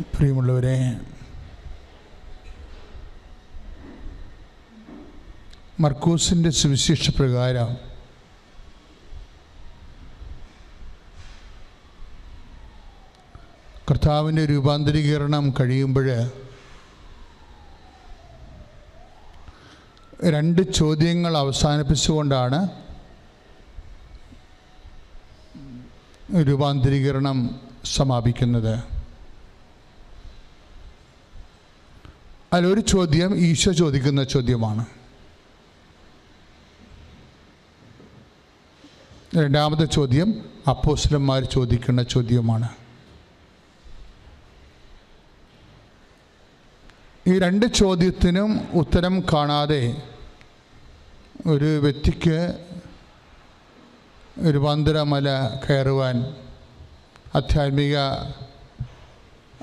പ്രിയമുള്ളവരെ മർക്കൂസിന്റെ സുവിശേഷ പ്രകാരം കർത്താവിന്റെ രൂപാന്തരീകരണം കഴിയുമ്പോൾ രണ്ട് ചോദ്യങ്ങൾ അവസാനിപ്പിച്ചുകൊണ്ടാണ് രൂപാന്തരീകരണം സമാപിക്കുന്നത്. അതിലൊരു ചോദ്യം ഈശോ ചോദിക്കുന്ന ചോദ്യമാണ്. രണ്ടാമത്തെ ചോദ്യം അപ്പോസ്ലന്മാർ ചോദിക്കുന്ന ചോദ്യമാണ്. ഈ രണ്ട് ചോദ്യത്തിനും ഉത്തരം കാണാതെ ഒരു വ്യക്തിക്ക് ഒരു രൂപാന്തരമല കയറുവാൻ ആധ്യാത്മിക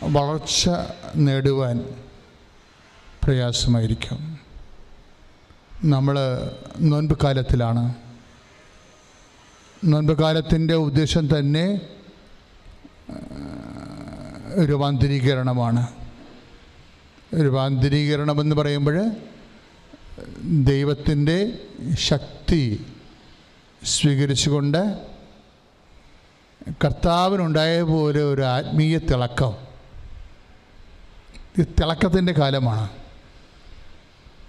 വളർച്ച നേടുവാൻ പ്രയാസമായിരിക്കും. നമ്മൾ നോൻപ് കാലത്തിലാണ്. നോൻപ് കാലത്തിന്റെ ഉദ്ദേശം തന്നെ രൂപാന്തരീകരണമാണ്. രൂപാന്തരീകരണമെന്ന് പറയുമ്പോൾ ദൈവത്തിന്റെ ശക്തി സ്വീകരിച്ചുകൊണ്ട് കർത്താവിനുണ്ടായ പോലെ ഒരു ആത്മീയ തിളക്കം. തിളക്കത്തിന്റെ കാലമാണ്.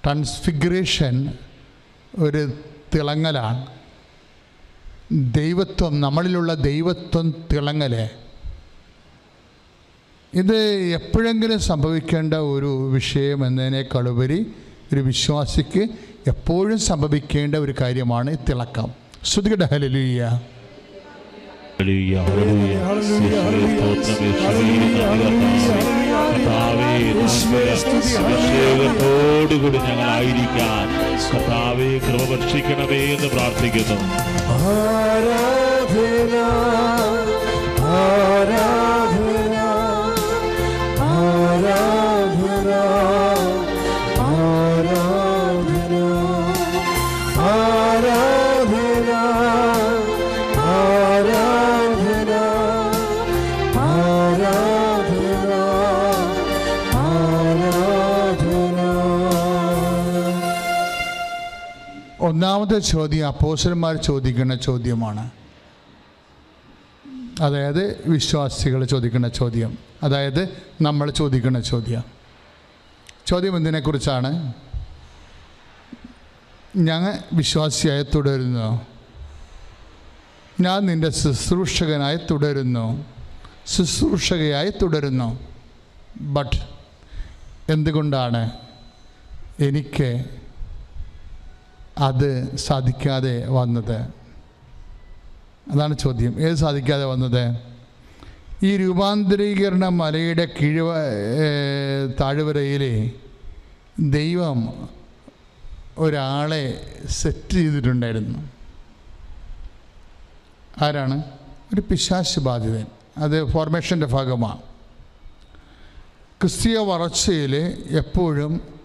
ട്രാൻസ്ഫിഗറേഷൻ ഒരു തിളങ്ങലാണ്. ദൈവത്വം നമ്മളിലുള്ള ദൈവത്വം തിളങ്ങൽ. ഇത് എപ്പോഴെങ്കിലും സംഭവിക്കേണ്ട ഒരു വിഷയം എന്നതിനേക്കാളുപരി ഒരു വിശ്വാസിക്ക് എപ്പോഴും സംഭവിക്കേണ്ട ഒരു കാര്യമാണ് ഈ തിളക്കം. ശ്രുതികട ഹലലുയ്യ ഹല്ലേലൂയ, hallelujah, യേശുവേ, hallelujah, യേശുവേ, കർത്താവേ, അഭിഷേകത്തോടുകൂടി ഞങ്ങളായിരിക്കാൻ. കർത്താവെ കൃപ ഭക്ഷിക്കണമേ എന്ന് പ്രാർത്ഥിക്കുന്നു. ആരാധന ആരാധന. ഒന്നാമത്തെ ചോദ്യം അപ്പോസന്മാർ ചോദിക്കുന്ന ചോദ്യമാണ്. അതായത് വിശ്വാസികൾ ചോദിക്കുന്ന ചോദ്യം. അതായത് നമ്മൾ ചോദിക്കുന്ന ചോദ്യം. ചോദ്യം എന്തിനെക്കുറിച്ചാണ്? ഞങ്ങൾ വിശ്വാസിയായി തുടരുന്നു. ഞാൻ നിന്റെ ശുശ്രൂഷകനായി തുടരുന്നു. ശുശ്രൂഷകയായി തുടരുന്നു. ബട്ട് എന്തുകൊണ്ടാണ്? എനിക്ക് അത് സാധിക്കാതെ വന്നത്? അതാണ് ചോദ്യം. ഏത് സാധിക്കാതെ വന്നത്? ഈ രൂപാന്തരീകരണ മലയുടെ ഏർ, താഴ്വരയിലെ ദൈവം ഒരാളെ സെറ്റ് ചെയ്തിട്ടുണ്ടായിരുന്നു. ആരാണ്? ഒരു പിശാശ് ബാധിതൻ. അത് ഫോർമേഷന്റെ ഭാഗമാണ് ക്രിസ്തീയ വളർച്ചയിൽ എപ്പോഴും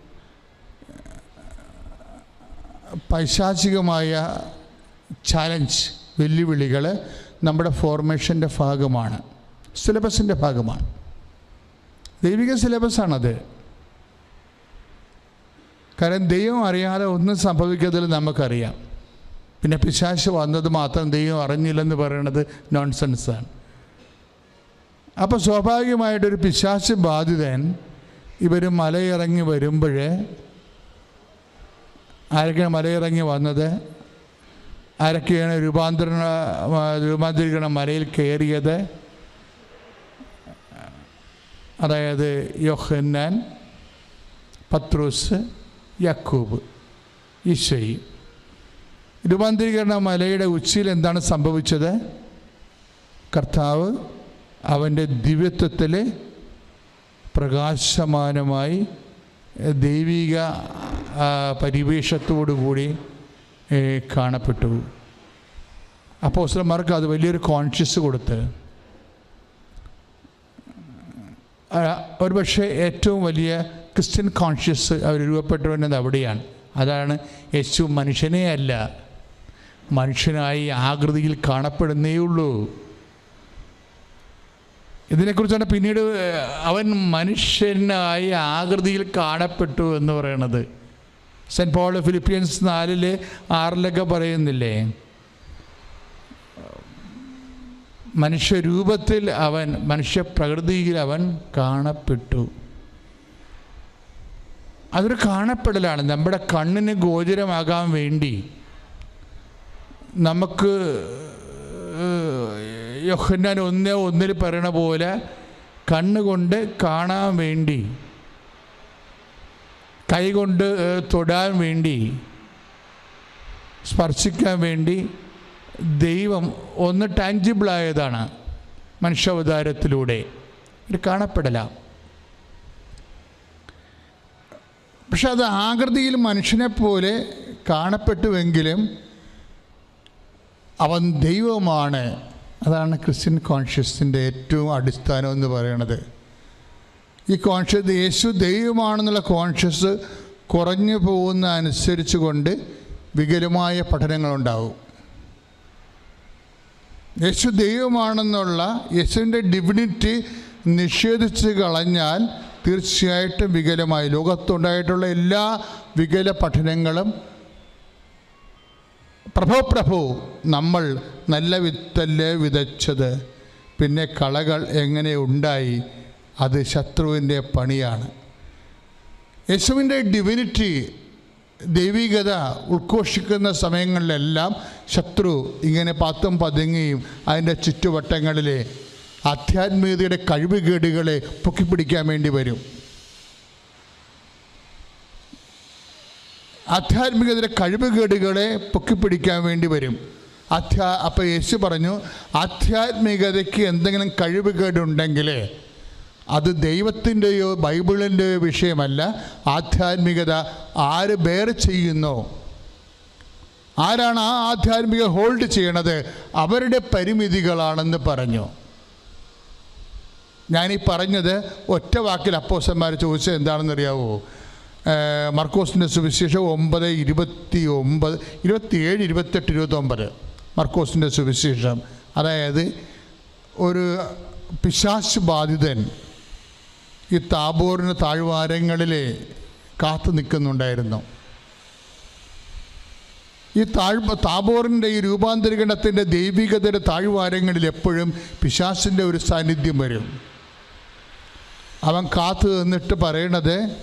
പൈശാചികമായ ചാലഞ്ച് വെല്ലുവിളികൾ നമ്മുടെ ഫോർമേഷന്റെ ഭാഗമാണ്. സിലബസിന്റെ ഭാഗമാണ്. ദൈവിക സിലബസാണത് കാരണം ദൈവം അറിയാതെ ഒന്നും സംഭവിക്കാത്തതിൽ നമുക്കറിയാം. പിന്നെ പിശാശ് വന്നത് മാത്രം ദൈവം അറിഞ്ഞില്ലെന്ന് പറയുന്നത് നോൺസെൻസാണ് അപ്പോൾ സ്വാഭാവികമായിട്ടൊരു പിശാശ് ബാധിതൻ ഇവർ മലയിറങ്ങി വരുമ്പോൾ ആരൊക്കെയാണ് മലയിറങ്ങി വന്നത്? ആരൊക്കെയാണ് രൂപാന്തരണ രൂപാന്തരീകരണം മലയിൽ കയറിയത്? അതായത് യോഹന്നാൻ പത്രോസ് യക്കൂബ് ഈശോയി. രൂപാന്തരീകരണ മലയുടെ ഉച്ചയിൽ എന്താണ് സംഭവിച്ചത്? കർത്താവ് അവന്റെ ദിവ്യത്വത്തിൽ പ്രകാശമാനമായി ദൈവിക പരിവേഷത്തോടുകൂടി കാണപ്പെട്ടു. അപ്പോൾ അപ്പോസ്തലന്മാർക്ക് അത് വലിയൊരു കോൺഷ്യസ് കൊടുത്ത് ഒരുപക്ഷെ ഏറ്റവും വലിയ ക്രിസ്ത്യൻ കോൺഷ്യസ് അവർ രൂപപ്പെട്ടവനത് അവിടെയാണ്. അതാണ് യേശു മനുഷ്യനെ അല്ല മനുഷ്യനായി ആകൃതിയിൽ കാണപ്പെടുന്നേ ഉള്ളൂ. ഇതിനെക്കുറിച്ചാണ് പിന്നീട് അവൻ മനുഷ്യനായി ആകൃതിയിൽ കാണപ്പെട്ടു എന്ന് പറയണത്. സെന്റ് പോൾ ഫിലിപ്പിയൻസ് നാലിൽ ആറിലൊക്കെ പറയുന്നില്ലേ? മനുഷ്യരൂപത്തിൽ അവൻ മനുഷ്യപ്രകൃതിയിൽ അവൻ കാണപ്പെട്ടു. അതൊരു കാണപ്പെടലാണ്. നമ്മുടെ കണ്ണിന് ഗോചരമാകാൻ വേണ്ടി നമുക്ക് യൊഹന്നാൻ ഒന്നേ ഒന്നിൽ പറയണ പോലെ കണ്ണുകൊണ്ട് കാണാൻ വേണ്ടി കൈകൊണ്ട് തൊടാൻ വേണ്ടി സ്പർശിക്കാൻ വേണ്ടി ദൈവം ഒന്ന് ടാഞ്ചിബിളായതാണ് മനുഷ്യാവതാരത്തിലൂടെ. ഒരു കാണപ്പെടല. പക്ഷെ അത് ആകൃതിയിൽ മനുഷ്യനെ പോലെ കാണപ്പെട്ടുവെങ്കിലും അവൻ ദൈവമാണ്. അതാണ് ക്രിസ്ത്യൻ കോൺഷ്യസിന്റെ ഏറ്റവും അടിസ്ഥാനം എന്ന് പറയുന്നത് ഈ കോൺഷ്യസ് യേശു ദൈവമാണെന്നുള്ള കോൺഷ്യസ് കുറഞ്ഞു പോകുന്ന അനുസരിച്ച് കൊണ്ട് വികലമായ പഠനങ്ങളുണ്ടാവും. യേശു ദൈവമാണെന്നുള്ള യേശുവിന്റെ ഡിവിനിറ്റി നിഷേധിച്ച് കളഞ്ഞാൽ തീർച്ചയായിട്ടും വികലമായി ലോകത്തുണ്ടായിട്ടുള്ള എല്ലാ വികല പഠനങ്ങളും പ്രഭോ പ്രഭു നമ്മൾ നല്ല വിത്തല്ലേ വിതച്ചത്. പിന്നെ കളകൾ എങ്ങനെ ഉണ്ടായി? അത് ശത്രുവിന്റെ പണിയാണ്. യേശുവിന്റെ ഡിവിനിറ്റി ദൈവികത ഉദ്ഘോഷിക്കുന്ന സമയങ്ങളിലെല്ലാം ശത്രു ഇങ്ങനെ പാത്തും പതുങ്ങിയും അതിന്റെ ചുറ്റുവട്ടങ്ങളിലെ ആധ്യാത്മികതയുടെ കഴിവുകേടുകളെ പൊക്കിപ്പിടിക്കാൻ വേണ്ടി വരും. ആധ്യാത്മികതയുടെ കഴിവുകേടുകളെ പൊക്കിപ്പിടിക്കാൻ വേണ്ടി വരും. ആധ്യാ അപ്പോൾ യേശു പറഞ്ഞു ആധ്യാത്മികതയ്ക്ക് എന്തെങ്കിലും കഴിവുകേടുണ്ടെങ്കിൽ അത് ദൈവത്തിന്റെയോ ബൈബിളിന്റെയോ വിഷയമല്ല. ആധ്യാത്മികത ആര് ബെയർ ചെയ്യുന്നു? ആരാണ് ആ ആധ്യാത്മിക ഹോൾഡ് ചെയ്യണത്? അവരുടെ പരിമിതികളാണെന്ന് പറഞ്ഞു. ഞാനീ പറഞ്ഞത് ഒറ്റ വാക്കിൽ അപ്പോസന്മാർ ചോദിച്ചത് എന്താണെന്നറിയാവോ? മർക്കോസിന്റെ സുവിശേഷം ഒമ്പത് ഇരുപത്തി ഒമ്പത് ഇരുപത്തിയേഴ് ഇരുപത്തെട്ട് ഇരുപത്തൊമ്പത്. മർക്കോസിന്റെ സുവിശേഷം. അതായത് ഒരു പിശാശ് ബാധിതൻ ഈ താബോറിന് താഴ്വാരങ്ങളിൽ കാത്തു നിൽക്കുന്നുണ്ടായിരുന്നു. ഈ താഴ് താബോറിന്റെ ഈ രൂപാന്തരീകരണത്തിന്റെ ദൈവികതയുടെ താഴ്വാരങ്ങളിൽ എപ്പോഴും പിശാസിന്റെ ഒരു സാന്നിധ്യം വരും. അവൻ കാത്തു നിന്നിട്ട് പറയണത്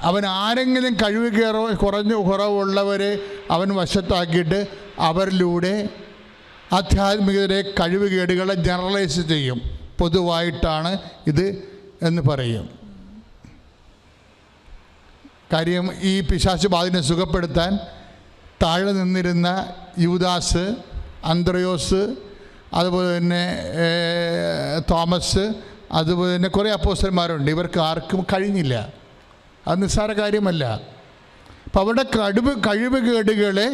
അവൻ ആരെങ്കിലും കഴിവ് കയറോ കുറഞ്ഞ കുറവുള്ളവരെ അവൻ വശത്താക്കിയിട്ട് അവരിലൂടെ ആധ്യാത്മികതയുടെ കഴിവുകേടുകളെ ജനറലൈസ് ചെയ്യും. പൊതുവായിട്ടാണ് ഇത് എന്ന് പറയും. കാര്യം ഈ പിശാച് ബാധിനെ സുഖപ്പെടുത്താൻ താഴെ നിന്നിരുന്ന യൂദാസ് അന്ത്രയോസ് അതുപോലെ തന്നെ തോമസ് അതുപോലെ തന്നെ കുറേ അപ്പോസ്റ്റന്മാരുണ്ട് ഇവർക്ക് ആർക്കും കഴിഞ്ഞില്ല. അത് നിസ്സാര കാര്യമല്ല. അപ്പം അവരുടെ കഴിവ് കഴിവുകേടുകളെ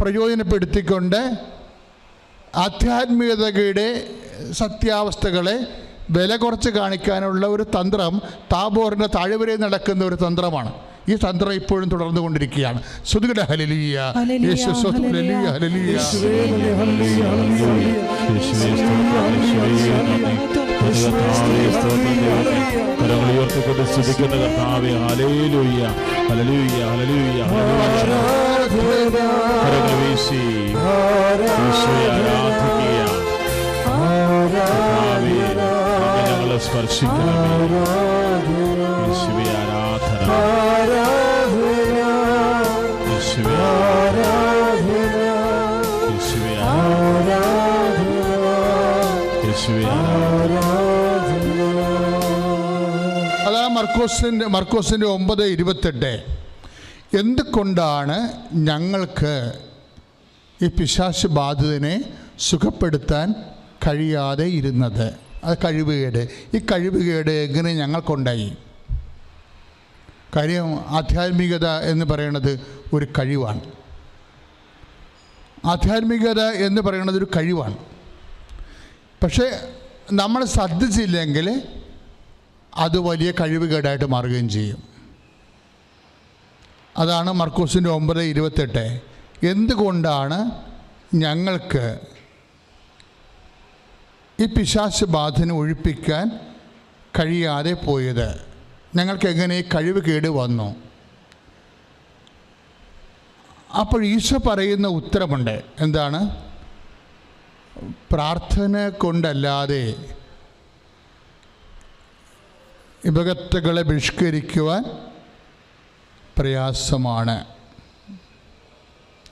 പ്രയോജനപ്പെടുത്തിക്കൊണ്ട് ആധ്യാത്മികതയുടെ സത്യാവസ്ഥകളെ വില കുറച്ച് കാണിക്കാനുള്ള ഒരു തന്ത്രം താബോറിന്റെ താഴ്വരയിൽ നടക്കുന്ന ഒരു തന്ത്രമാണ്. ഈ തന്ത്രം ഇപ്പോഴും തുടർന്നു കൊണ്ടിരിക്കുകയാണ് ഹലലിയ ഹല്ലേലൂയ, യേശു സ്വത്ത് ഹല്ലേലൂയ, ഹല്ലേലൂയ. യേശുവേ സ്തോത്രം, സ്പർശിക്കണമേ യേശുവേ ആരാധന. ഒമ്പത് ഇരുപത്തെട്ട്. എന്തുകൊണ്ടാണ് ഞങ്ങൾക്ക് ഈ പിശാശ് ബാധിതനെ സുഖപ്പെടുത്താൻ കഴിയാതെ ഇരുന്നത്? അത് കഴിവുകേട്. ഈ കഴിവുകേട് എങ്ങനെ ഞങ്ങൾക്കുണ്ടായി? കാര്യം ആധ്യാത്മികത എന്ന് പറയുന്നത് ഒരു കഴിവാണ്. ആധ്യാത്മികത എന്ന് പറയുന്നത് ഒരു കഴിവാണ്. പക്ഷേ നമ്മൾ ശ്രദ്ധിച്ചില്ലെങ്കിൽ അത് വലിയ കഴിവുകേടായിട്ട് മാറുകയും ചെയ്യും. അതാണ് മർക്കോസിന്റെ ഒമ്പത് ഇരുപത്തെട്ട്. എന്തുകൊണ്ടാണ് ഞങ്ങൾക്ക് ഈ പിശാശ് ബാധന ഒഴിപ്പിക്കാൻ കഴിയാതെ പോയത്. ഞങ്ങൾക്ക് എങ്ങനെ ഈ കഴിവ് കേട് വന്നു? അപ്പോൾ ഈശോ പറയുന്ന ഉത്തരമുണ്ട്. എന്താണ്? പ്രാർത്ഥന കൊണ്ടല്ലാതെ വിഭക്തകളെ ബഹിഷ്കരിക്കുവാൻ പ്രയാസമാണ്.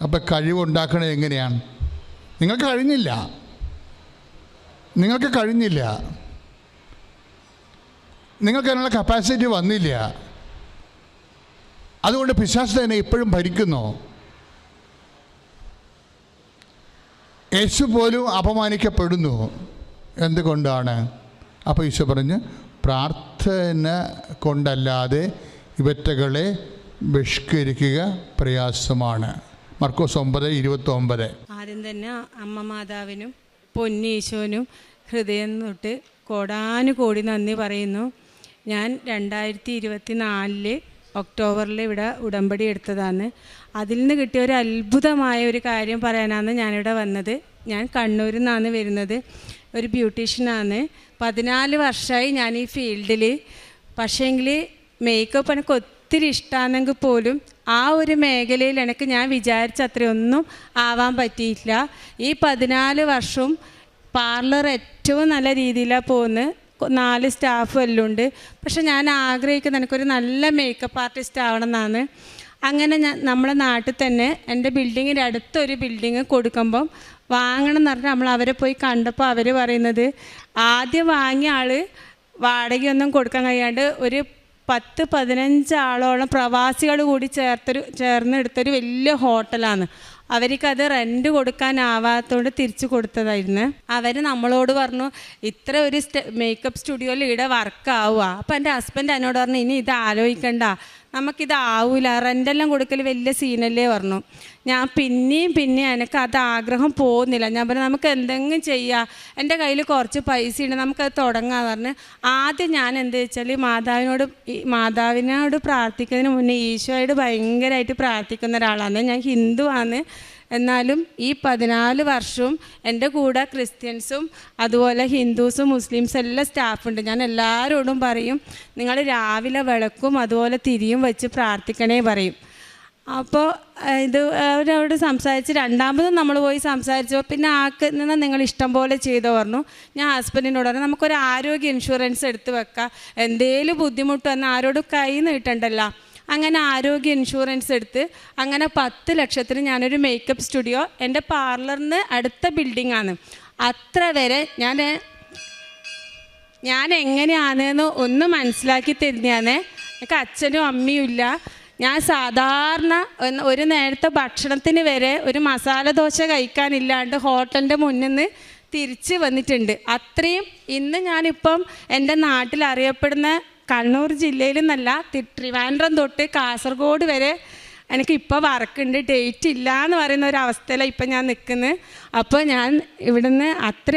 അപ്പോൾ കഴിവുണ്ടാക്കണത് എങ്ങനെയാണ്? നിങ്ങൾക്ക് കഴിഞ്ഞില്ല. നിങ്ങൾക്ക് കഴിഞ്ഞില്ല. നിങ്ങൾക്ക് അതിനുള്ള കപ്പാസിറ്റി വന്നില്ല. അതുകൊണ്ട് പിശാസ് തന്നെ ഇപ്പോഴും ഭരിക്കുന്നു. യേശു പോലും അപമാനിക്കപ്പെടുന്നു. എന്തുകൊണ്ടാണ്? അപ്പോൾ ഈശോ പറഞ്ഞ് പ്രാർത്ഥന കൊണ്ടല്ലാതെ ഇവറ്റകളെ ബഹിഷ്കരിക്കുക പ്രയാസമാണ്. മർക്കോസ് ഒമ്പത് ഇരുപത്തി ഒമ്പത് ആദ്യം തന്നെ അമ്മ മാതാവിനും പൊന്നീശോനും ഹൃദയം തൊട്ട് കോടാനുകോടി നന്ദി പറയുന്നു. ഞാൻ രണ്ടായിരത്തി ഇരുപത്തി നാലിൽ ഒക്ടോബറിൽ ഇവിടെ ഉടമ്പടി എടുത്തതാണ്. അതിൽ നിന്ന് കിട്ടിയ ഒരു അത്ഭുതമായ ഒരു കാര്യം പറയാനാണ് ഞാനിവിടെ വന്നത്. ഞാൻ കണ്ണൂരിൽ നിന്നാണ് വരുന്നത്. ഒരു ബ്യൂട്ടീഷ്യനാണ് പതിനാല് വർഷമായി ഞാൻ ഈ ഫീൽഡിൽ പക്ഷേങ്കിൽ മേക്കപ്പ് എനിക്ക് ഒത്തിരി ഇഷ്ടമാണെങ്കിൽ പോലും ആ ഒരു മേഖലയിൽ എനിക്ക് ഞാൻ വിചാരിച്ച അത്രയൊന്നും ആവാൻ പറ്റിയിട്ടില്ല. ഈ പതിനാല് വർഷവും പാർലർ ഏറ്റവും നല്ല രീതിയിലാണ് പോകുന്നത് നാല് സ്റ്റാഫ് എല്ലാം ഉണ്ട് പക്ഷെ ഞാൻ ആഗ്രഹിക്കുന്ന എനിക്കൊരു നല്ല മേക്കപ്പ് ആർട്ടിസ്റ്റ് ആവണം എന്നാണ് അങ്ങനെ ഞാൻ നമ്മളെ നാട്ടിൽ തന്നെ എന്റെ ബിൽഡിങ്ങിന്റെ അടുത്തൊരു ബിൽഡിങ് കൊടുക്കുമ്പം വാങ്ങണം എന്ന് പറഞ്ഞാൽ നമ്മൾ അവരെ പോയി കണ്ടപ്പോൾ അവർ പറയുന്നത് ആദ്യം വാങ്ങിയ ആൾ വാടകയൊന്നും കൊടുക്കാൻ കഴിയാണ്ട് ഒരു പത്ത് പതിനഞ്ച് ആളോളം പ്രവാസികൾ കൂടി ചേർത്തൊരു ചേർന്നെടുത്തൊരു വലിയ ഹോട്ടലാണ് അവർക്കത് റെന്റ് കൊടുക്കാനാവാത്തതുകൊണ്ട് തിരിച്ചു കൊടുത്തതായിരുന്നു. അവർ നമ്മളോട് പറഞ്ഞു ഇത്ര ഒരു മേക്കപ്പ് സ്റ്റുഡിയോയിൽ ഇവിടെ വർക്കാവുക അപ്പം എന്റെ ഹസ്ബൻഡ് എന്നോട് പറഞ്ഞു ഇനി ഇത് ആലോചിക്കണ്ട. നമുക്കിത് ആവൂല. റെന്റെല്ലാം കൊടുക്കൽ വലിയ സീനല്ലേ പറഞ്ഞു. ഞാൻ പിന്നെയും പിന്നെയും എനിക്ക് അത് ആഗ്രഹം പോകുന്നില്ല ഞാൻ പറഞ്ഞു നമുക്ക് എന്തെങ്കിലും ചെയ്യാം. എന്റെ കയ്യിൽ കുറച്ച് പൈസ ഉണ്ട് നമുക്കത് തുടങ്ങാന്ന് പറഞ്ഞ് ആദ്യം ഞാൻ എന്ത് വെച്ചാൽ മാതാവിനോട് മാതാവിനോട് പ്രാർത്ഥിക്കുന്നതിന് മുന്നേ ഈശോയോട് ഭയങ്കരമായിട്ട് പ്രാർത്ഥിക്കുന്ന ഒരാളാണ്. ഞാൻ ഹിന്ദുവാണ് എന്നാലും ഈ പതിനാല് വർഷവും എന്റെ കൂടെ ക്രിസ്ത്യൻസും അതുപോലെ ഹിന്ദുസും മുസ്ലിംസും എല്ലാം സ്റ്റാഫുണ്ട് ഞാൻ എല്ലാവരോടും പറയും നിങ്ങൾ രാവിലെ വിളക്കും അതുപോലെ തിരിയും വെച്ച് പ്രാർത്ഥിക്കണേ പറയും. അപ്പോൾ ഇത് അവരവിടെ സംസാരിച്ച് രണ്ടാമതും നമ്മൾ പോയി സംസാരിച്ചപ്പോൾ പിന്നെ ആക്ക് നിന്ന് നിങ്ങൾ ഇഷ്ടം പോലെ ചെയ്തോ പറഞ്ഞു. ഞാൻ ഹസ്ബൻഡിനോട് പറഞ്ഞു നമുക്കൊരു ആരോഗ്യ ഇൻഷുറൻസ് എടുത്ത് വെക്കാം. എന്തേലും ബുദ്ധിമുട്ട് വന്നാൽ ആരോടും കൈ നീട്ടണ്ടല്ലോ. അങ്ങനെ ആരോഗ്യ ഇൻഷുറൻസ് എടുത്ത് അങ്ങനെ പത്ത് ലക്ഷത്തിന് ഞാനൊരു മേക്കപ്പ് സ്റ്റുഡിയോ എന്റെ പാർലറിന് അടുത്ത ബിൽഡിംഗ് ആണ്. അത്ര വരെ ഞാൻ ഞാൻ എങ്ങനെയാണെന്ന് ഒന്ന് മനസ്സിലാക്കി തരുന്നതാണ്. എനിക്ക് അച്ഛനും അമ്മയും ഇല്ല. ഞാൻ സാധാരണ ഒരു നേരത്തെ ഭക്ഷണത്തിന് വരെ ഒരു മസാല ദോശ കഴിക്കാനില്ലാണ്ട് ഹോട്ടലിന്റെ മുന്നിൽ നിന്ന് തിരിച്ച് വന്നിട്ടുണ്ട്. അത്രയും ഇന്ന് ഞാനിപ്പം എന്റെ നാട്ടിൽ അറിയപ്പെടുന്ന കണ്ണൂർ ജില്ലയിൽ നിന്നല്ല തിരുവാൻഡ്രം തൊട്ട് കാസർഗോഡ് വരെ എനിക്ക് ഇപ്പോൾ വർക്കുണ്ട് ഡേറ്റ് ഇല്ല എന്ന് പറയുന്ന ഒരു അവസ്ഥയിലാണ് ഇപ്പം ഞാൻ നിൽക്കുന്നത് അപ്പോൾ ഞാൻ ഇവിടുന്ന് അത്ര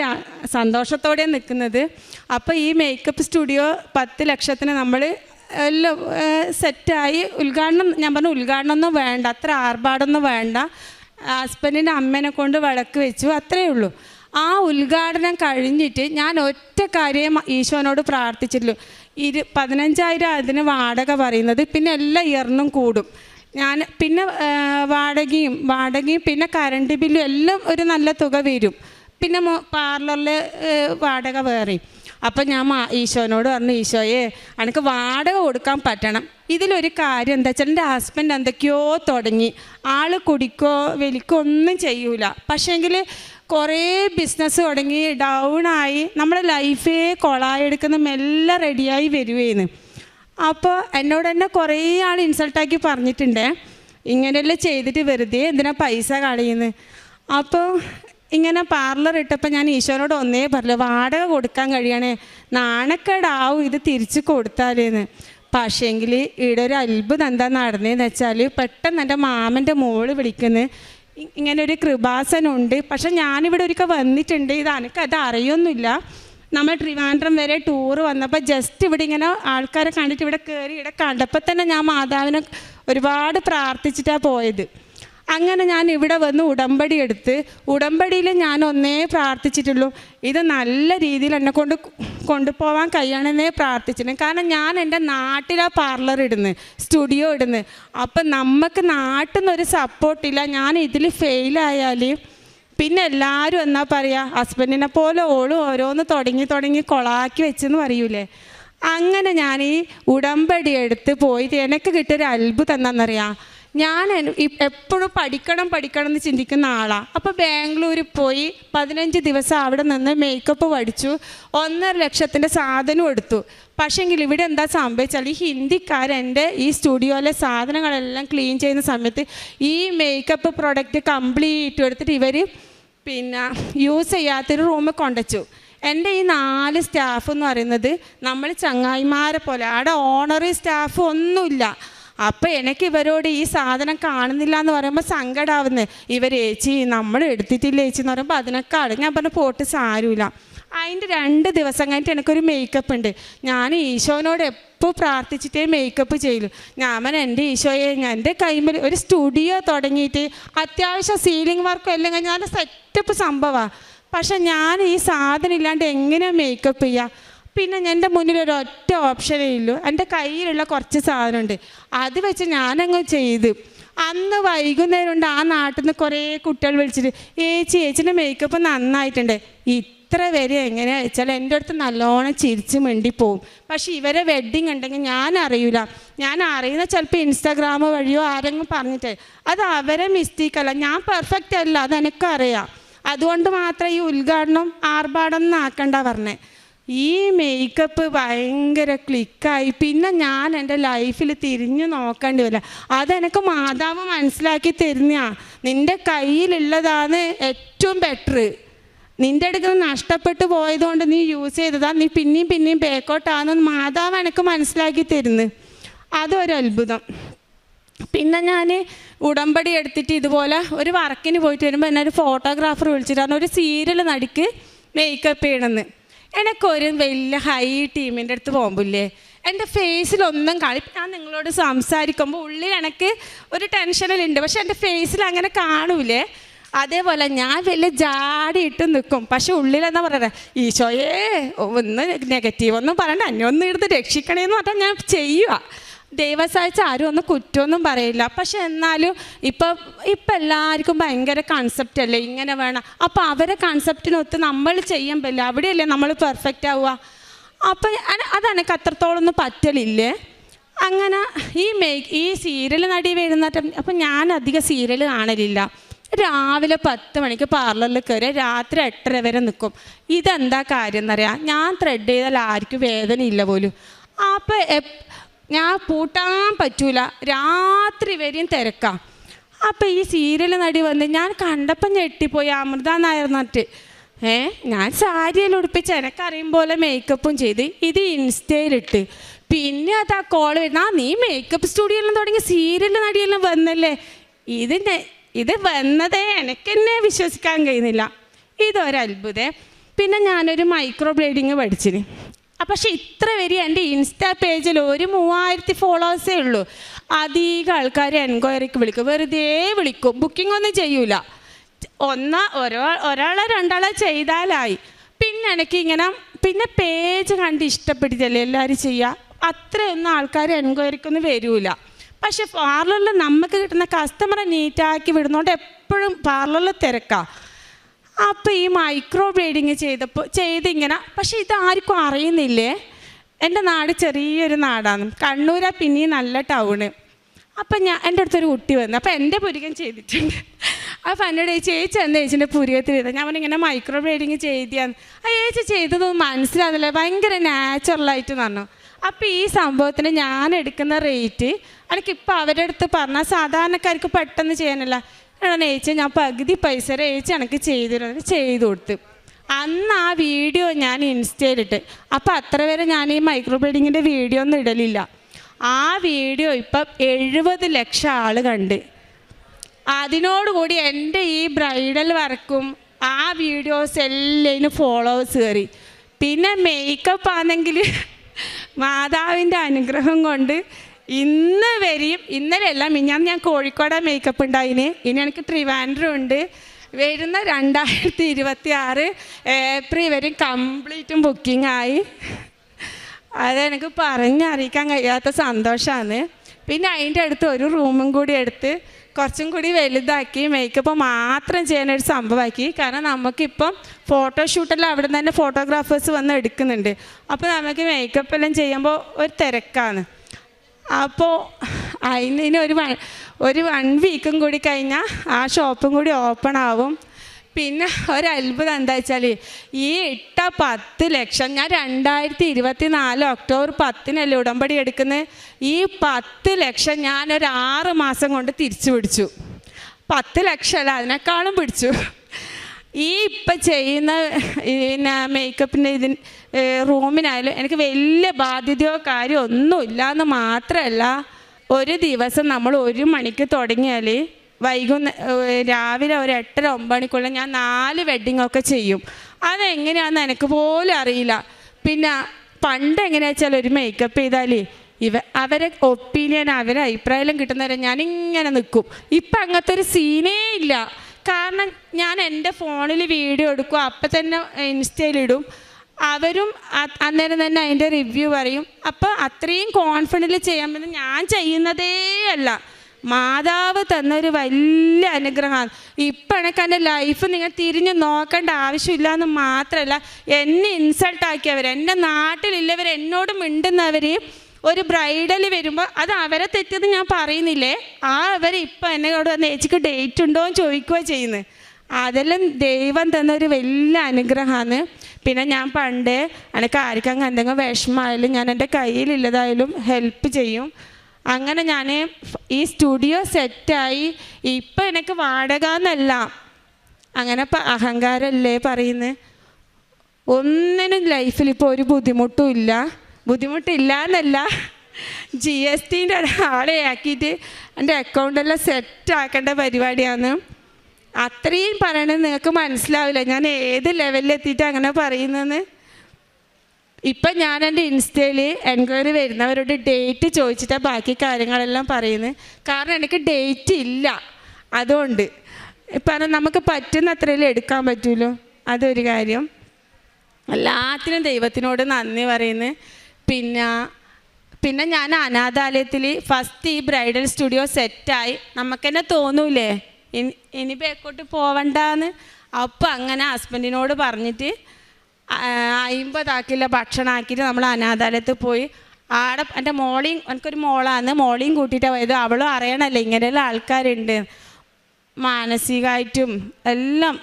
സന്തോഷത്തോടെ നിൽക്കുന്നത്. അപ്പോൾ ഈ മേക്കപ്പ് സ്റ്റുഡിയോ പത്ത് ലക്ഷത്തിന് നമ്മൾ എല്ലാം സെറ്റായി ഉദ്ഘാടനം ഞാൻ പറഞ്ഞു ഉദ്ഘാടനം ഒന്നും വേണ്ട അത്ര ആർഭാടൊന്നും വേണ്ട. ഹസ്ബൻഡിന്റെ അമ്മേനെ കൊണ്ട് വിളക്ക് വെച്ചു അത്രയേ ഉള്ളൂ. ആ ഉദ്ഘാടനം കഴിഞ്ഞിട്ട് ഞാൻ ഒറ്റ കാര്യം ഈശോനോട് പ്രാർത്ഥിച്ചിട്ടുള്ളൂ. ഇരു പതിനഞ്ചായിരം അതിന് വാടക പറയുന്നത് പിന്നെ എല്ലാ ഇയറിനും കൂടും. ഞാൻ പിന്നെ വാടകയും വാടകയും പിന്നെ കറണ്ട് ബില്ലും എല്ലാം ഒരു നല്ല തുക വരും. പിന്നെ പാർലറിലെ വാടക വേറെയും. അപ്പം ഞാൻ മാ ഈശോനോട് പറഞ്ഞു ഈശോയെ എനിക്ക് വാടക കൊടുക്കാൻ പറ്റണം. ഇതിലൊരു കാര്യം എന്താ വെച്ചാൽ എന്റെ ഹസ്ബൻഡ് എന്തൊക്കെയോ തുടങ്ങി. ആൾ കുടിക്കോ വലിക്കോ ഒന്നും ചെയ്യൂല. പക്ഷേങ്കിൽ കുറേ ബിസിനസ് തുടങ്ങി ഡൗൺ ആയി. നമ്മുടെ ലൈഫേ കൊളായെടുക്കുന്ന മെല്ലെ റെഡിയായി വരുവേന്ന്. അപ്പോൾ എന്നോട് തന്നെ കുറേ ആൾ ഇൻസൾട്ടാക്കി പറഞ്ഞിട്ടുണ്ട്. ഇങ്ങനെയെല്ലാം ചെയ്തിട്ട് വെറുതെ എന്തിനാ പൈസ കളയുന്നത് അപ്പോൾ ഇങ്ങനെ പാർലർ ഇട്ടപ്പോൾ ഞാൻ ഈശോനോട് ഒന്നേ പറഞ്ഞു വാടക കൊടുക്കാൻ കഴിയണേ. നാണക്കേടാവും ഇത് തിരിച്ച് കൊടുത്താലേന്ന്. പക്ഷേങ്കിൽ ഇവിടെ ഒരു അത്ഭുതം എന്താ നടന്നതെന്ന് വെച്ചാൽ പെട്ടെന്ന് എന്റെ മാമന്റെ മോൾ വിളിക്കുന്നത് ഇങ്ങനെ ഒരു കൃപാസനുണ്ട്. പക്ഷെ ഞാനിവിടെ ഒരിക്കൽ വന്നിട്ടുണ്ട്. ഇത് അത് അറിയൊന്നുമില്ല. നമ്മൾ ട്രിവാൻഡ്രം വരെ ടൂറ് വന്നപ്പോൾ ജസ്റ്റ് ഇവിടെ ഇങ്ങനെ ആൾക്കാരെ കണ്ടിട്ട് ഇവിടെ കയറി ഇവിടെ കണ്ടപ്പോൾ തന്നെ ഞാൻ മാതാവിനെ ഒരുപാട് പ്രാർത്ഥിച്ചിട്ടാണ് പോയത്. അങ്ങനെ ഞാൻ ഇവിടെ വന്ന് ഉടമ്പടി എടുത്ത് ഉടമ്പടിയിൽ ഞാൻ ഒന്നേ പ്രാർത്ഥിച്ചിട്ടുള്ളൂ. ഇത് നല്ല രീതിയിൽ എന്നെ കൊണ്ട് കൊണ്ടുപോകാൻ കഴിയണമെന്നേ പ്രാർത്ഥിച്ചിട്ടുണ്ട് കാരണം ഞാൻ എന്റെ നാട്ടിലാ പാർലർ ഇടുന്നത് സ്റ്റുഡിയോ ഇടുന്നത് അപ്പം നമുക്ക് നാട്ടിൽ നിന്നൊരു സപ്പോർട്ടില്ല ഞാൻ ഇതിൽ ഫെയിലായാൽ പിന്നെ എല്ലാവരും എന്നാ പറയുക ഹസ്ബൻഡിനെ പോലെ ഓളും ഓരോന്ന് തുടങ്ങി തുടങ്ങി കൊളാക്കി വെച്ചെന്ന് പറയൂലേ. അങ്ങനെ ഞാൻ ഈ ഉടമ്പടി എടുത്ത് പോയിട്ട് എനിക്ക് കിട്ടിയൊരു അത്ഭുതം എന്താണെന്നറിയാം ഞാൻ എപ്പോഴും പഠിക്കണം പഠിക്കണം എന്ന് ചിന്തിക്കുന്ന ആളാണ് അപ്പോൾ ബാംഗ്ലൂരിൽ പോയി പതിനഞ്ച് ദിവസം അവിടെ നിന്ന് മേക്കപ്പ് പഠിച്ചു. ഒന്നര ലക്ഷത്തിന്റെ സാധനം എടുത്തു. പക്ഷേങ്കിൽ ഇവിടെ എന്താ സംഭവിച്ചാൽ ഈ ഹിന്ദിക്കാരെന്റെ ഈ സ്റ്റുഡിയോയിലെ സാധനങ്ങളെല്ലാം ക്ലീൻ ചെയ്യുന്ന സമയത്ത് ഈ മേക്കപ്പ് പ്രോഡക്റ്റ് കംപ്ലീറ്റ് എടുത്തിട്ട് ഇവർ പിന്നെ യൂസ് ചെയ്യാത്തൊരു റൂമിൽ കൊണ്ടുവച്ചു. എന്റെ ഈ നാല് സ്റ്റാഫ് എന്ന് പറയുന്നത് നമ്മൾ ചങ്ങായിമാരെ പോലെ. അവിടെ ഓണറി സ്റ്റാഫ് ഒന്നുമില്ല. അപ്പം എനിക്ക് ഇവരോട് ഈ സാധനം കാണുന്നില്ല എന്ന് പറയുമ്പോൾ സങ്കടാവുന്നത് ഇവർ ഏച്ചി നമ്മൾ എടുത്തിട്ടില്ല ഏച്ചി എന്ന് പറയുമ്പോൾ അതിനൊക്കെ അതിനേക്കാൾ ഞാൻ പറഞ്ഞ പോട്ട് സാരമില്ല അതിന്റെ രണ്ട് ദിവസം കഴിഞ്ഞിട്ട് എനിക്കൊരു മേക്കപ്പ് ഉണ്ട്. ഞാൻ ഈശോനോട് എപ്പോൾ പ്രാർത്ഥിച്ചിട്ടേ മേക്കപ്പ് ചെയ്യലു ഞാൻ എന്റെ ഈശോയെ എന്റെ കൈമിൽ ഒരു സ്റ്റുഡിയോ തുടങ്ങിയിട്ട് അത്യാവശ്യം സീലിംഗ് വർക്കും എല്ലാം കഴിഞ്ഞാൽ സെറ്റപ്പ് സംഭവമാണ് പക്ഷെ ഞാൻ ഈ സാധനം ഇല്ലാണ്ട് എങ്ങനെയാണ് മേക്കപ്പ് ചെയ്യുക പിന്നെ എന്റെ മുന്നിൽ ഒരു ഒറ്റ ഓപ്ഷനേ ഉള്ളൂ. എന്റെ കയ്യിലുള്ള കുറച്ച് സാധനമുണ്ട്. അത് വെച്ച് ഞാനങ്ങ് ചെയ്ത്. അന്ന് വൈകുന്നേരം ഉണ്ട് ആ നാട്ടിൽ നിന്ന് കുറേ കുട്ടികൾ വിളിച്ചിട്ട് ഏച്ചി ഏച്ചിന്റെ മേക്കപ്പ് നന്നായിട്ടുണ്ട്. ഇത്ര വരെ എങ്ങനെയാ വെച്ചാൽ എന്റെ അടുത്ത് നല്ലോണം ചിരിച്ച് മിണ്ടിപ്പോവും. പക്ഷേ ഇവരെ വെഡ്ഡിങ് ഉണ്ടെങ്കിൽ ഞാൻ അറിയില്ല ഞാൻ അറിയുന്ന ചിലപ്പോൾ ഇൻസ്റ്റാഗ്രാം വഴിയോ ആരെങ്കിലും പറഞ്ഞിട്ടേ. അത് അവരെ മിസ്റ്റേക്കല്ല ഞാൻ പെർഫെക്റ്റ് അല്ല അത് എനിക്കറിയാം അതുകൊണ്ട് മാത്രം ഈ ഉദ്ഘാടനം ആർഭാടം എന്നാക്കണ്ട പറഞ്ഞേ. ഈ മേക്കപ്പ് ഭയങ്കര ക്ലിക്കായി പിന്നെ ഞാൻ എന്റെ ലൈഫിൽ തിരിഞ്ഞു നോക്കേണ്ടി വരില്ല. അതെനിക്ക് മാതാവ് മനസ്സിലാക്കി തരുന്നയാ. നിന്റെ കയ്യിലുള്ളതാണ് ഏറ്റവും ബെറ്റർ നിന്റെ അടുത്ത് നഷ്ടപ്പെട്ടു പോയതുകൊണ്ട് നീ യൂസ് ചെയ്തതാ. നീ പിന്നെയും പിന്നെയും ബേക്കോട്ടാണെന്ന് മാതാവ് എനിക്ക് മനസ്സിലാക്കി തരുന്നു. അതൊരു അത്ഭുതം. പിന്നെ ഞാൻ ഉടമ്പടി എടുത്തിട്ട് ഇതുപോലെ ഒരു വർക്കിന് പോയിട്ട് വരുമ്പോൾ എന്നെ ഒരു ഫോട്ടോഗ്രാഫർ വിളിച്ചിട്ടാണ് ഒരു സീരിയൽ നടിക്ക് മേക്കപ്പ് ചെയ്യണമെന്ന്. എനിക്കൊരു വലിയ ഹൈ ടീമിന്റെ അടുത്ത് പോകുമ്പില്ലേ എന്റെ ഫേസിലൊന്നും കളി ഞാൻ നിങ്ങളോട് സംസാരിക്കുമ്പോൾ ഉള്ളിൽ എനിക്ക് ഒരു ടെൻഷനിലുണ്ട് പക്ഷെ എന്റെ ഫേസിൽ അങ്ങനെ കാണൂലേ? അതേപോലെ ഞാൻ വലിയ ജാടിയിട്ട് നിൽക്കും പക്ഷെ ഉള്ളിലെന്നാ പറയുന്നത് ഈശോയെ ഒന്ന് നെഗറ്റീവ് ഒന്നും പറയണ്ട. എന്നെ ഒന്ന് എടുത്ത് രക്ഷിക്കണേന്ന് പറഞ്ഞാൽ ഞാൻ ചെയ്യുക ദൈവസഹായിച്ച ആരും ഒന്നും കുറ്റമൊന്നും പറയില്ല. പക്ഷെ എന്നാലും ഇപ്പം ഇപ്പം എല്ലാവർക്കും ഭയങ്കര കൺസെപ്റ്റ് അല്ലേ? ഇങ്ങനെ വേണം. അപ്പോൾ അവരെ കൺസെപ്റ്റിനൊത്ത് നമ്മൾ ചെയ്യുമ്പോൾ അവിടെയല്ലേ നമ്മൾ പെർഫെക്റ്റ് ആവുക? അപ്പം അതെനിക്ക് അത്രത്തോളം ഒന്നും പറ്റലില്ലേ? അങ്ങനെ ഈ മേക്ക് ഈ സീരിയൽ നടി വരുന്നിട്ട് അപ്പം ഞാൻ അധികം സീരിയൽ കാണലില്ല. രാവിലെ പത്ത് മണിക്ക് പാർലറിൽ കയറി രാത്രി എട്ടര വരെ നിൽക്കും ഇതെന്താ കാര്യം എന്നറിയാം? ഞാൻ ത്രെഡ് ചെയ്താൽ ആർക്കും വേദന ഇല്ല പോലും അപ്പോൾ ഞാൻ പൂട്ടാൻ പറ്റൂല. രാത്രി വരെയും തിരക്കാം. അപ്പം ഈ സീരിയൽ നടി വന്ന് ഞാൻ കണ്ടപ്പം ഞെട്ടിപ്പോയി അമൃത നായർന്നിട്ട് ഏ ഞാൻ സാരിയെല്ലാം ഉടുപ്പിച്ച് എനക്കറിയും പോലെ മേക്കപ്പും ചെയ്ത് ഇത് ഇൻസ്റ്റയിലിട്ട് പിന്നെ അത് ആ കോൾ വരുന്ന. ആ നീ മേക്കപ്പ് സ്റ്റുഡിയോയിലും തുടങ്ങി സീരിയൽ നടിയെല്ലാം വന്നല്ലേ? ഇത് ഇത് വന്നതേ എനിക്കെന്നെ വിശ്വസിക്കാൻ കഴിയുന്നില്ല. ഇതൊരത്ഭുതേ. പിന്നെ ഞാനൊരു മൈക്രോ ബ്ലേഡിങ് പഠിച്ചിന്. പക്ഷെ ഇത്ര വരെ എന്റെ ഇൻസ്റ്റാ പേജിൽ ഒരു മൂവായിരത്തി ഫോളോവേഴ്സേ ഉള്ളൂ. അധികം ആൾക്കാർ എൻക്വയറിക്ക് വിളിക്കും. വെറുതെ വിളിക്കും. ബുക്കിംഗ് ഒന്നും ചെയ്യൂല. ഒന്ന ഒരാ ഒരാളെ രണ്ടാളെ ചെയ്താലായി. പിന്നെ എനിക്ക് ഇങ്ങനെ പിന്നെ പേജ് കണ്ട് ഇഷ്ടപ്പെട്ടിട്ടല്ലേ എല്ലാവരും ചെയ്യുക അത്രയൊന്നും ആൾക്കാർ എൻക്വയറിക്കൊന്നും വരൂല. പക്ഷെ പാർലറിൽ നമുക്ക് കിട്ടുന്ന കസ്റ്റമറെ നീറ്റാക്കി വിടുന്നതുകൊണ്ട് എപ്പോഴും പാർലറിൽ തിരക്കാം. അപ്പോൾ ഈ മൈക്രോ ബ്ലേഡിങ് ചെയ്തപ്പോൾ ചെയ്തിങ്ങനെ പക്ഷേ ഇതാർക്കും അറിയുന്നില്ലേ? എന്റെ നാട് ചെറിയൊരു നാടാണ്. കണ്ണൂരാ പിന്നെയും നല്ല ടൗണ് അപ്പം ഞാൻ എന്റെ അടുത്തൊരു കുട്ടി വന്നു അപ്പം എന്റെ പുരികം ചെയ്തിട്ടുണ്ട്. അപ്പം എന്നോട് ചേച്ചി എന്താ ചേച്ചിന്റെ പുരികത്തിൽ ഞാൻ ഇങ്ങനെ മൈക്രോ ബ്ലേഡിങ് ചെയ്തിയാന്ന്. ആ ചേച്ചി ചെയ്തതൊന്നും മനസ്സിലാകുന്നില്ല ഭയങ്കര നാച്ചുറലായിട്ട് പറഞ്ഞു. അപ്പോൾ ഈ സംഭവത്തിന് ഞാൻ എടുക്കുന്ന റേറ്റ് എനിക്കിപ്പോൾ അവരുടെ അടുത്ത് പറഞ്ഞാൽ സാധാരണക്കാർക്ക് പെട്ടെന്ന് ചെയ്യാനല്ല. എടാ ഏച്ചി ഞാൻ പകുതി പൈസ ഏച്ചി എനിക്ക് ചെയ്തിരുന്നത് ചെയ്തു കൊടുത്ത്. അന്ന് ആ വീഡിയോ ഞാൻ ഇൻസ്റ്റയിലിട്ട്. അപ്പോൾ അത്ര വരെ ഞാൻ ഈ മൈക്രോ ബ്ലീഡിങ്ങിന്റെ വീഡിയോ ഒന്നും ഇടലില്ല. ആ വീഡിയോ ഇപ്പം എഴുപത് ലക്ഷം ആൾ കണ്ട്. അതിനോടുകൂടി എന്റെ ഈ ബ്രൈഡൽ വർക്കും ആ വീഡിയോസ് എല്ലാം ഫോളോവേഴ്സ് കയറി. പിന്നെ മേക്കപ്പ് ആണെങ്കിൽ മാതാവിന്റെ അനുഗ്രഹം കൊണ്ട് ഇന്ന് വരെയും ഇന്നലെ അല്ല മിഞ്ഞാന്ന് ഞാൻ കോഴിക്കോട് മേക്കപ്പ് ഉണ്ടായിന്. ഇനി എനിക്ക് ട്രിവാൻഡ്രം ഉണ്ട്. വരുന്ന രണ്ടായിരത്തി ഇരുപത്തി ആറ് ഏപ്രിൽ വരെയും കംപ്ലീറ്റും ബുക്കിംഗ് ആയി അതെനിക്ക് പറഞ്ഞറിയിക്കാൻ കഴിയാത്ത സന്തോഷമാണ് പിന്നെ അതിന്റെ അടുത്ത് ഒരു റൂമും കൂടി എടുത്ത് കുറച്ചും കൂടി വലുതാക്കി മേക്കപ്പ് മാത്രം ചെയ്യാനൊരു സംഭവമാക്കി. കാരണം നമുക്കിപ്പം ഫോട്ടോഷൂട്ടെല്ലാം അവിടെ നിന്ന് തന്നെ ഫോട്ടോഗ്രാഫേഴ്സ് വന്ന് എടുക്കുന്നുണ്ട്. അപ്പോൾ നമുക്ക് മേക്കപ്പ് എല്ലാം ചെയ്യുമ്പോൾ ഒരു തിരക്കാണ്. അപ്പോൾ അതിന് ഒരു വൺ ഒരു വൺ വീക്കും കൂടി കഴിഞ്ഞാൽ ആ ഷോപ്പും കൂടി ഓപ്പൺ ആവും. പിന്നെ ഒരു അത്ഭുതം എന്താ വെച്ചാൽ ഈ ഇട്ട പത്ത് ലക്ഷം ഞാൻ രണ്ടായിരത്തി ഇരുപത്തി നാല് ഒക്ടോബർ പത്തിനല്ലേ ഉടമ്പടി എടുക്കുന്നത് ഈ പത്ത് ലക്ഷം ഞാൻ ഒരു ആറ് മാസം കൊണ്ട് തിരിച്ചു പിടിച്ചു. പത്ത് അല്ല അതിനേക്കാളും പിടിച്ചു. ഈ ഇപ്പം ചെയ്യുന്ന പിന്നെ മേക്കപ്പിന്റെ ഇതിന് റൂമിനായാലും എനിക്ക് വലിയ ബാധ്യതയോ കാര്യമോ ഒന്നുമില്ല എന്ന് മാത്രമല്ല ഒരു ദിവസം നമ്മൾ ഒരു മണിക്ക് തുടങ്ങിയാൽ വൈകുന്ന രാവിലെ ഒരു എട്ടര ഒമ്പത് മണിക്കുള്ള ഞാൻ നാല് വെഡ്ഡിങ്ങൊക്കെ ചെയ്യും. അതെങ്ങനെയാണെന്ന് എനിക്ക് പോലും അറിയില്ല. പിന്നെ പണ്ട് എങ്ങനെയാ വെച്ചാൽ ഒരു മേക്കപ്പ് ചെയ്താലേ ഇവ അവരെ ഒപ്പീനിയൻ അവരെ അഭിപ്രായം കിട്ടുന്നവരെ ഞാനിങ്ങനെ നിൽക്കും. ഇപ്പം അങ്ങനത്തെ ഒരു സീനേ ഇല്ല. കാരണം ഞാൻ എന്റെ ഫോണിൽ വീഡിയോ എടുക്കും അപ്പം തന്നെ ഇൻസ്റ്റയിലിടും അവരും അന്നേരം തന്നെ അതിന്റെ റിവ്യൂ പറയും. അപ്പോൾ അത്രയും കോൺഫിഡന്റ് ചെയ്യാൻ പറ്റും ഞാൻ ചെയ്യുന്നതേ അല്ല. മാതാവ് തന്നൊരു വലിയ അനുഗ്രഹമാണ്. ഇപ്പം എനിക്ക് എന്റെ ലൈഫ് നിങ്ങൾ തിരിഞ്ഞ് നോക്കേണ്ട ആവശ്യമില്ല എന്ന് മാത്രമല്ല എന്നെ ഇൻസൾട്ടാക്കിയവർ എന്റെ നാട്ടിലുള്ളവർ എന്നോട് മിണ്ടുന്നവർ ഒരു ബ്രൈഡൽ വരുമ്പോൾ അത് അവരെ തെറ്റെന്ന് ഞാൻ പറയുന്നില്ലേ? ആ അവർ ഇപ്പം എന്നോട് വന്ന് ചേച്ചിക്ക് ഡേറ്റ് ഉണ്ടോ? എന്ന് ചോദിക്കുകയോ ചെയ്യുന്നത് അതെല്ലാം ദൈവം തന്ന ഒരു വലിയ അനുഗ്രഹമാണ് പിന്നെ ഞാൻ പണ്ട് എനിക്ക് ആർക്കെങ്കിലും എന്തെങ്കിലും വിഷമമായാലും ഞാൻ എന്റെ കയ്യിലുള്ളതായാലും ഹെൽപ്പ് ചെയ്യും. അങ്ങനെ ഞാൻ ഈ സ്റ്റുഡിയോ സെറ്റായി ഇപ്പം എനിക്ക് വാടക എന്നല്ല അങ്ങനെ അഹങ്കാരമല്ലേ പറയുന്നത് ഒന്നിനും ലൈഫിൽ ഇപ്പോൾ ഒരു ബുദ്ധിമുട്ടും ഇല്ല. ബുദ്ധിമുട്ടില്ല എന്നല്ല ജി എസ് ടീന്റെ ഒരാളെ ആക്കിയിട്ട് എന്റെ അക്കൗണ്ടെല്ലാം സെറ്റ് ആക്കേണ്ട പരിപാടിയാണ്. അത്രയും പറയണത് നിങ്ങൾക്ക് മനസ്സിലാവില്ല. ഞാൻ ഏത് ലെവലിലെത്തിയിട്ട് അങ്ങനെ പറയുന്നതെന്ന്. ഇപ്പം ഞാൻ എന്റെ ഇൻസ്റ്റയിൽ എൻക്വയറി വരുന്നവരോട് ഡേറ്റ് ചോദിച്ചിട്ടാണ് ബാക്കി കാര്യങ്ങളെല്ലാം പറയുന്നത്. കാരണം എനിക്ക് ഡേറ്റ് ഇല്ല. അതുകൊണ്ട് ഇപ്പം നമുക്ക് പറ്റുന്ന അത്രയും എടുക്കാൻ പറ്റുമല്ലോ അതൊരു കാര്യം. എല്ലാത്തിനും ദൈവത്തിനോട് നന്ദി പറയുന്നു പിന്നെ പിന്നെ ഞാൻ അനാഥാലയത്തിൽ ഫസ്റ്റ് ഈ ബ്രൈഡൽ സ്റ്റുഡിയോ സെറ്റായി. നമുക്ക് തന്നെ തോന്നൂലേ? ഇനി ഇനി ബേക്കോട്ട് പോവണ്ടെന്ന്. അപ്പം അങ്ങനെ ഹസ്ബൻഡിനോട് പറഞ്ഞിട്ട് അയിമ്പതാക്കില്ല ഭക്ഷണം ആക്കിയിട്ട് നമ്മൾ അനാഥാലയത്തിൽ പോയി. ആടെ എന്റെ മോളെയും എനിക്കൊരു മോളാണ് മോളെയും കൂട്ടിയിട്ടാണ് പോയത്. അവളും അറിയണമല്ലോ ഇങ്ങനെയുള്ള ആൾക്കാരുണ്ട്. മാനസികമായിട്ടും എല്ലാം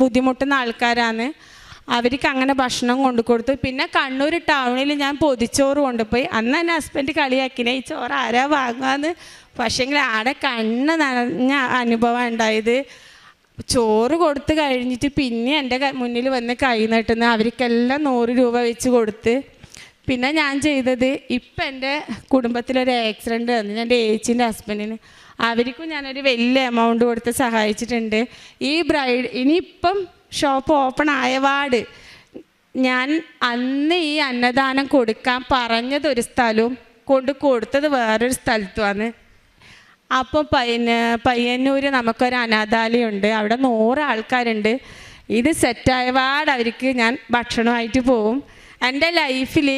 ബുദ്ധിമുട്ടുന്ന ആൾക്കാരാണ് അവർക്ക് അങ്ങനെ ഭക്ഷണം കൊണ്ടു കൊടുത്തു. പിന്നെ കണ്ണൂർ ടൗണിൽ ഞാൻ പൊതിച്ചോറ് കൊണ്ടുപോയി. അന്ന് എന്റെ ഹസ്ബൻഡ് കളിയാക്കിനെ. ഈ ചോറ് ആരാ വാങ്ങാന്ന്? പക്ഷേങ്കിൽ ആടെ കണ്ണ് നനഞ്ഞ അനുഭവം ഉണ്ടായത്. ചോറ് കൊടുത്ത് കഴിഞ്ഞിട്ട് പിന്നെ എന്റെ മുന്നിൽ വന്ന് കൈ നീട്ടുന്ന അവർക്കെല്ലാം നൂറ് രൂപ വെച്ച് കൊടുത്ത്. പിന്നെ ഞാൻ ചെയ്തത് ഇപ്പം എന്റെ കുടുംബത്തിലൊരു ആക്സിഡന്റ് വന്നു. എന്റെ ഏച്ചിന്റെ ഹസ്ബൻഡിന് അവർക്കും ഞാനൊരു വലിയ എമൗണ്ട് കൊടുത്ത് സഹായിച്ചിട്ടുണ്ട്. ഈ ബ്രൈഡ് ഇനിയിപ്പം ഷോപ്പ് ഓപ്പൺ ആയപാട്. ഞാൻ അന്ന് ഈ അന്നദാനം കൊടുക്കാൻ പറഞ്ഞത് ഒരു സ്ഥലവും കൊണ്ട് കൊടുത്തത് വേറൊരു സ്ഥലത്തുമാണ് അപ്പോൾ പയ്യന് പയ്യന്നൂർ നമുക്കൊരു അനാഥാലയമുണ്ട് അവിടെ നൂറ് ആൾക്കാരുണ്ട്. ഇത് സെറ്റായപാട് അവർക്ക് ഞാൻ ഭക്ഷണമായിട്ട് പോവും. എന്റെ ലൈഫിൽ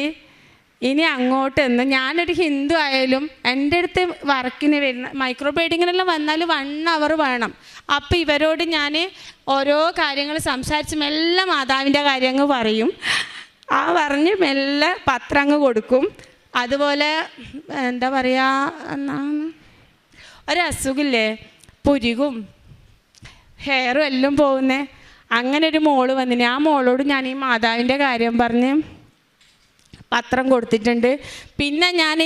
ഇനി അങ്ങോട്ട് അങ്ങോട്ടെന്ന് ഞാനൊരു ഹിന്ദു ആയാലും എന്റെ അടുത്ത് വർക്കിന് വരുന്ന മൈക്രോ ബേഡിങ്ങിനെല്ലാം വന്നാൽ വൺ അവർ വേണം. അപ്പോൾ ഇവരോട് ഞാൻ ഓരോ കാര്യങ്ങൾ സംസാരിച്ച് മെല്ലെ മാതാവിന്റെ കാര്യങ്ങൾ പറയും. ആ പറഞ്ഞ് മെല്ലെ പത്രം അങ്ങ് കൊടുക്കും. അതുപോലെ എന്താ പറയുക ഒരസുഖില്ലേ? പുരികും ഹെയറും എല്ലാം പോകുന്നേ. അങ്ങനെ ഒരു മോൾ വന്നിന്. ആ മോളോട് ഞാൻ ഈ മാതാവിന്റെ കാര്യം പറഞ്ഞ് പത്രം കൊടുത്തിട്ടുണ്ട്. പിന്നെ ഞാൻ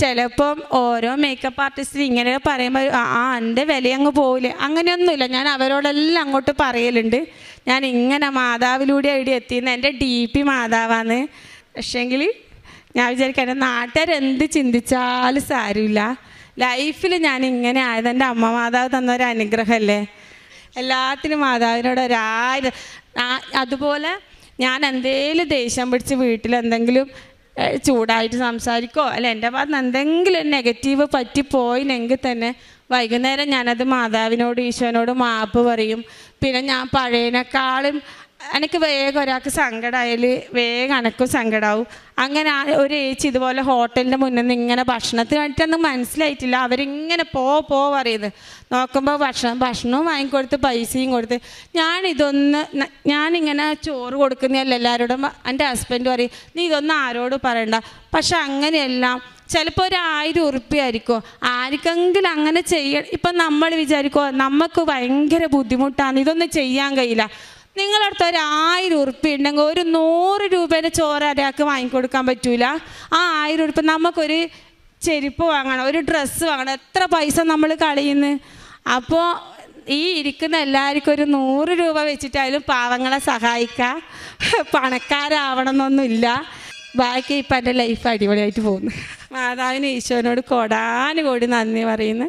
ചിലപ്പം ഓരോ മേക്കപ്പ് ആർട്ടിസ്റ്റിന് ഇങ്ങനെ പറയുമ്പോൾ ആ എന്റെ വില അങ്ങ് പോവില്ലേ? അങ്ങനെയൊന്നുമില്ല. ഞാൻ അവരോടെല്ലാം അങ്ങോട്ട് പറയലുണ്ട്. ഞാൻ ഇങ്ങനെ മാതാവിലൂടെ ഇവിടെ എത്തിയെന്ന്. എന്റെ ഡി പി മാതാവാണ്. പക്ഷേങ്കിൽ ഞാൻ വിചാരിക്കാം എന്റെ നാട്ടുകാരെന്ത് ചിന്തിച്ചാലും സാരമില്ല. ലൈഫിൽ ഞാൻ ഇങ്ങനെ ആയത് എന്റെ അമ്മ മാതാവ് തന്നൊരു അനുഗ്രഹമല്ലേ? എല്ലാത്തിനും മാതാവിനോട് ഒരായിരം. അതുപോലെ ഞാൻ എന്തേലും ദേഷ്യം പിടിച്ച് വീട്ടിൽ എന്തെങ്കിലും ചൂടായിട്ട് സംസാരിക്കോ? അല്ല എന്റെ ഭാഗത്ത് എന്തെങ്കിലും നെഗറ്റീവ് പറ്റിപ്പോയില്ലെങ്കിൽ തന്നെ വൈകുന്നേരം ഞാനത് മാതാവിനോട് ഈശോനോട് മാപ്പ് പറയും. പിന്നെ ഞാൻ പഴയതിനേക്കാളും എനിക്ക് വേഗം ഒരാൾക്ക് സങ്കടമായാൽ വേഗം എനക്കും സങ്കടമാവും അങ്ങനെ ഒരു ഏച്ചി ഇതുപോലെ ഹോട്ടലിന്റെ മുന്നിൽ നിന്ന് ഇങ്ങനെ ഭക്ഷണത്തിന് വേണ്ടിയിട്ടൊന്നും മനസ്സിലായിട്ടില്ല. അവരിങ്ങനെ പോ പോ പറയുന്നത് നോക്കുമ്പോൾ ഭക്ഷണം ഭക്ഷണവും വാങ്ങിക്കൊടുത്ത് പൈസയും കൊടുത്ത്. ഞാനിതൊന്ന് ഞാനിങ്ങനെ ചോറ് കൊടുക്കുന്നതല്ല എല്ലാവരോടും എന്റെ ഹസ്ബൻഡ് പറയും നീ ഇതൊന്നും ആരോട് പറയണ്ട. പക്ഷെ അങ്ങനെയെല്ലാം ചിലപ്പോൾ ഒരു ആയിരം ഉറുപ്പ്യായിരിക്കും. ആർക്കെങ്കിലും അങ്ങനെ ചെയ്യ ഇപ്പം നമ്മൾ വിചാരിക്കുമോ നമുക്ക് ഭയങ്കര ബുദ്ധിമുട്ടാണ്. ഇതൊന്നും ചെയ്യാൻ കഴിയില്ല. നിങ്ങളടുത്ത് ഒരു ആയിരം ഉറുപ്പ്യ ഉണ്ടെങ്കിൽ ഒരു നൂറ് രൂപേന്റെ ചോറ് ഒരാൾക്ക് വാങ്ങിക്കൊടുക്കാൻ പറ്റൂല. ആ ആയിരം ഉറുപ്പ്യ നമുക്കൊരു ചെരുപ്പ് വാങ്ങണം ഒരു ഡ്രസ്സ് വാങ്ങണം. എത്ര പൈസ നമ്മൾ കളയുന്നു? അപ്പോൾ ഈ ഇരിക്കുന്ന എല്ലാവർക്കും ഒരു നൂറ് രൂപ വെച്ചിട്ടായാലും പാവങ്ങളെ സഹായിക്കാം. പണക്കാരാവണം എന്നൊന്നുമില്ല ബാക്കി ഇപ്പം എന്റെ ലൈഫ് അടിപൊളിയായിട്ട് പോകുന്നു. മാതാവിന് ഈശോനോട് കൊടാനുകൂടി നന്ദി പറയുന്നു.